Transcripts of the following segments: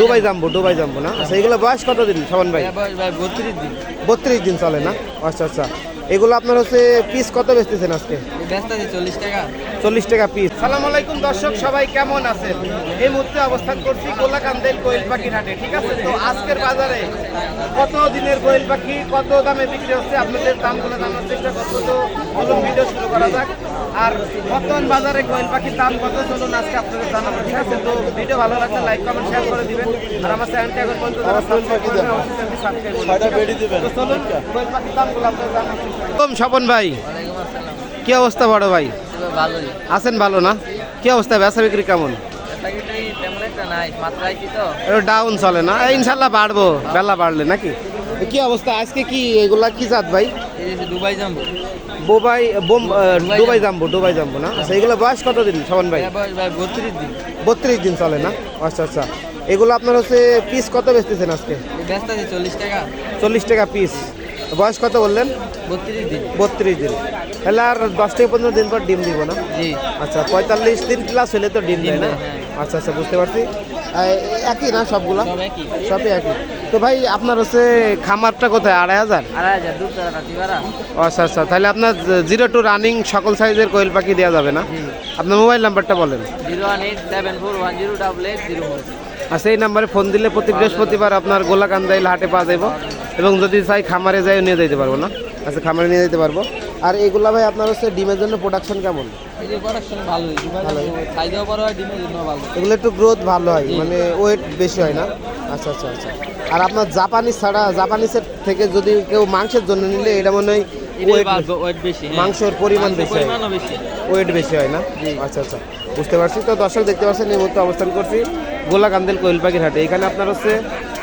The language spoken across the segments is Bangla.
দুবাই জাম্বো দুবাই জাম্বো না? আচ্ছা এগুলো বয়স কত দিন সাবান ভাই বত্রিশ দিন। বত্রিশ দিন চলে না? আচ্ছা আচ্ছা। এগুলো আপনার হচ্ছে পিস কত বেচতেছেন আজকে? চল্লিশ টাকা। চল্লিশ টাকা পিস সালাম আলাইকুম দর্শক সবাই কেমন আছেন? এই মুহূর্তে অবস্থান করছি কোলাকান্দেল কোয়েল পাখির হাটে ঠিক আছে? তো আজকের বাজারে কত দিনের কোয়েল পাখি কত দামে বিক্রি হচ্ছে? আপনাদের দামগুলো জানার চেষ্টা করব। তো চলুন ভিডিও শুরু করা যাক। আর বর্তমান বাজারে কোয়েল পাখির দাম কত? চলুন আজকে আপনাদের জানাব ঠিক আছে? তো ভিডিও ভালো লাগলে লাইক কমেন্ট শেয়ার করে দিবেন। আর আমার চ্যানেলটি এখন পর্যন্ত সাবস্ক্রাইব করেন অবশ্যই চ্যানেলটি সাবস্ক্রাইব করবেন তো চলুন কোয়েল পাখির দামগুলো আপনাদের জানার স্বপন ভাই। কি অবস্থা বড় ভাই? আছেন ভালো না? কি অবস্থা বেচা বিক্রি কেমন? ডাউন চলে না? ইনশাল্লাহ বাড়বো। বেলা বাড়লে নাকি? কি অবস্থা? আজকে কি এগুলা কি জাত ভাই? দুবাই যাব বোবাই বোম দুবাই জাম্বো দুবাই জাম্বো না? আচ্ছা এগুলো বয়স কত দিন সবন ভাই? বত্রিশ দিন বত্রিশ দিন চলে না? আচ্ছা আচ্ছা। এগুলো আপনার হচ্ছে পিস কত বেচতেছেন আজকে? চল্লিশ টাকা। চল্লিশ টাকা পিস বয়স কত বললেন? বত্রিশ দিন। বত্রিশ দিন। তাহলে আর দশ থেকে পনেরো দিন পর ডিম দিব না? জি। আচ্ছা পঁয়তাল্লিশ দিন প্লাস হলে তো ডিম দেয় না? হ্যাঁ। আচ্ছা আচ্ছা বুঝতে পারছি। একই না সবগুলা? সবই একই। তো ভাই আপনার হচ্ছে খামারটা কোথায়? আড়াই হাজার? আচ্ছা আচ্ছা। তাহলে আপনার জিরো টু রানিং সকল সাইজের কোয়েল পাখি দেওয়া যাবে না? আপনার মোবাইল নাম্বারটা বলেন। Zero one eight seven four one zero double eight zero four. আর সেই নাম্বারে ফোন দিলে প্রতি বৃহস্পতিবার আপনার গোলাকান্দাইল হাটে পাওয়া যাব এবং যদি চাই খামারে যাই নিয়ে যেতে পারব না। আচ্ছা খামারে নিয়ে যেতে পারব। আর এইগুলা ভাই আপনার হচ্ছে ডিমের জন্য প্রোডাকশন কেমন? এই যে প্রোডাকশন ভালোই দুবাই সাইজও বড় ডিমের জন্য ভালো। এগুলো একটু গ্রোথ ভালো হয় মানে ওয়েট বেশি হয় না? আচ্ছা আচ্ছা আচ্ছা। আর আপনার জাপানিজ ছাড়া জাপানিজের থেকে যদি কেউ মাংসের জন্য নিলে এটা মনে হয় হ্যাঁ। মাংসর পরিমাণ বেশি হয়। ওয়েট বেশি। হয় না? আচ্ছা আচ্ছা। বুঝতে পারছি। তো দর্শক দেখতে পাচ্ছেন এই মুহূর্তে অবস্থান করছি। গোলাকান্দেল কোয়েল পাখির হাটে। এখানে আপনার হচ্ছে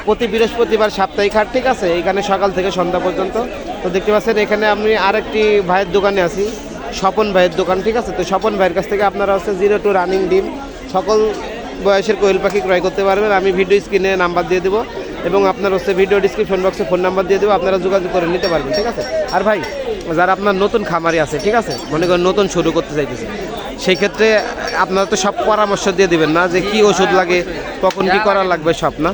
প্রতি বৃহস্পতিবার সাপ্তাহিক হাট, ঠিক আছে? এখানে সকাল থেকে সন্ধ্যা পর্যন্ত। তো দেখতে পাচ্ছেন, এখানে আমি আরেকটি ভাইয়ের দোকানে আছি, স্বপন ভাইয়ের দোকান, ঠিক আছে? তো স্বপন ভাইয়ের কাছ থেকে আপনারা হচ্ছে জিরো টু রানিং ডিম, সকল বয়সের কোয়েল পাখি ক্রয় করতে পারবেন। আমি ভিডিও স্ক্রিনে নাম্বার দিয়ে দেবো এবং আপনার হচ্ছে ভিডিও ডিসক্রিপশন বক্সে ফোন নাম্বার দিয়ে দেবো, আপনারা যোগাযোগ করে নিতে পারবেন, ঠিক আছে? আর ভাই, যারা আপনার নতুন খামারি আছে, ঠিক আছে? মনে করেন নতুন শুরু করতে চাইতেছে, সেই ক্ষেত্রে আপনারা তো সব পরামর্শ দিয়ে দিবেন না যে কি ওষুধ লাগে কখন কি করা লাগবে সব না?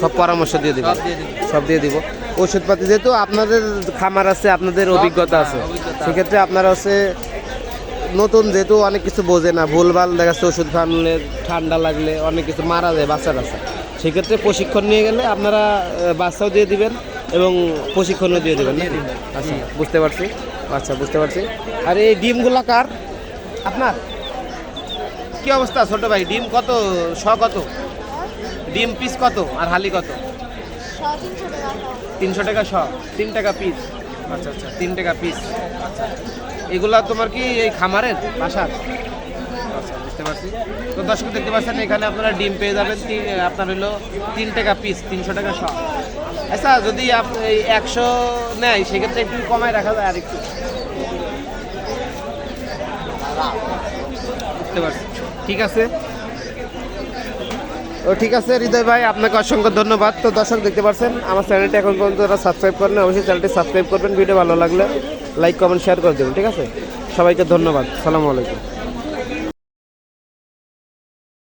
সব পরামর্শ দিয়ে দিবেন সব দিয়ে দিবি। সব দিয়ে দিব। ওষুধপাতি যেহেতু আপনাদের খামার আছে আপনাদের অভিজ্ঞতা আছে। হ্যাঁ, সেক্ষেত্রে আপনারা হচ্ছে নতুন যেহেতু অনেক কিছু বোঝে না ভুলভাল দেখা যাচ্ছে ওষুধ খাওয়ালে ঠান্ডা লাগলে অনেক কিছু মারা যায় বাচ্চা কাচ্চা সেক্ষেত্রে প্রশিক্ষণ নিয়ে গেলে আপনারা বাচ্চাও দিয়ে দিবেন এবং প্রশিক্ষণও দিয়ে দেবেন? আচ্ছা বুঝতে পারছি। আচ্ছা বুঝতে পারছি। আর এই ডিমগুলা কার? আপনার? কি অবস্থা ছোট ভাই? ডিম কত? শ কত? ডিম পিস কত? আর হালি কত? তিনশো টাকা শ। তিন টাকা পিস আচ্ছা আচ্ছা। তিন টাকা পিস আচ্ছা এগুলা তোমার কি এই খামারের বাসার? আচ্ছা বুঝতে পারছি। তো দর্শক দেখতে পাচ্ছেন, এখানে আপনারা ডিম পেয়ে যাবেন। আপনার হলো তিন টাকা পিস তিনশো টাকা শ। আচ্ছা যদি আপনি একশো নেয়, সেক্ষেত্রে একটু কমায় রাখা যায় আর একটু ঠিক আছে? ও, ঠিক আছে, হৃদয় ভাই, আপনাকে অসংখ্য ধন্যবাদ। তো দর্শক, দেখতে পারছেন আমার চ্যানেলটি এখন পর্যন্ত যারা সাবস্ক্রাইব করেন অবশ্যই চ্যানেলটি সাবস্ক্রাইব করবেন ভিডিও ভালো লাগলে লাইক কমেন্ট শেয়ার করে দেবেন, ঠিক আছে? সবাইকে ধন্যবাদ, সালামু আলাইকুম।